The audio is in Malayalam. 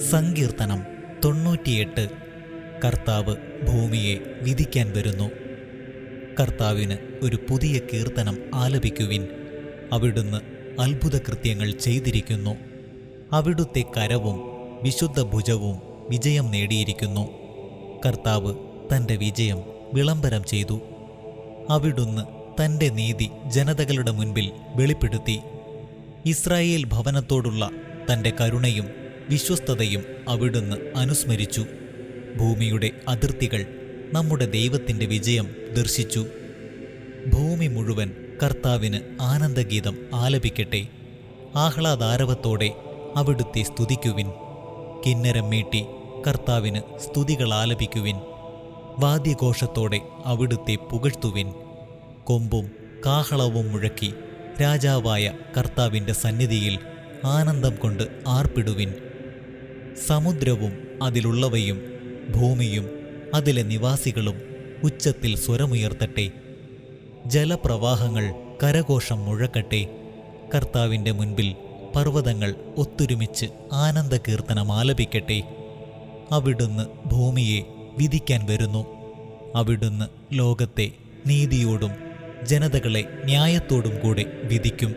സങ്കീർത്തനം തൊണ്ണൂറ്റിയെട്ട്. കർത്താവ് ഭൂമിയെ വിധിക്കാൻ വരുന്നു. കർത്താവിന് ഒരു പുതിയ കീർത്തനം ആലപിക്കുവിൻ. അവിടുന്ന് അത്ഭുത കൃത്യങ്ങൾ ചെയ്തിരിക്കുന്നു. അവിടുത്തെ കരവും വിശുദ്ധ ഭുജവും വിജയം നേടിയിരിക്കുന്നു. കർത്താവ് തന്റെ വിജയം വിളംബരം ചെയ്തു. അവിടുന്ന് തന്റെ നീതി ജനതകളുടെ മുൻപിൽ വെളിപ്പെടുത്തി. ഇസ്രായേൽ ഭവനത്തോടുള്ള തന്റെ കരുണയും വിശ്വസ്തതയും അവിടുന്ന് അനുസ്മരിച്ചു. ഭൂമിയുടെ അതിർത്തികൾ നമ്മുടെ ദൈവത്തിന്റെ വിജയം ദർശിച്ചു. ഭൂമി മുഴുവൻ കർത്താവിന് ആനന്ദഗീതം ആലപിക്കട്ടെ. ആഹ്ലാദാരവത്തോടെ അവിടുത്തെ സ്തുതിക്കുവിൻ. കിന്നരം മീട്ടി കർത്താവിന് സ്തുതികൾ ആലപിക്കുവിൻ. വാദ്യഘോഷത്തോടെ അവിടുത്തെ പുകഴ്ത്തുവിൻ. കൊമ്പും കാഹളവും മുഴക്കി രാജാവായ കർത്താവിന്റെ സന്നിധിയിൽ ആനന്ദം കൊണ്ട് ആർപ്പിടുവിൻ. സമുദ്രവും അതിലുള്ളവയും ഭൂമിയും അതിലെ നിവാസികളും ഉച്ചത്തിൽ സ്വരമുയർത്തട്ടെ. ജലപ്രവാഹങ്ങൾ കരഘോഷം മുഴക്കട്ടെ. കർത്താവിന്റെ മുൻപിൽ പർവതങ്ങൾ ഒത്തൊരുമിച്ച് ആനന്ദകീർത്തനം ആലപിക്കട്ടെ. അവിടുന്ന് ഭൂമിയെ വിധിക്കാൻ വരുന്നു. അവിടുന്ന് ലോകത്തെ നീതിയോടും ജനതകളെ ന്യായത്തോടും കൂടെ വിധിക്കും.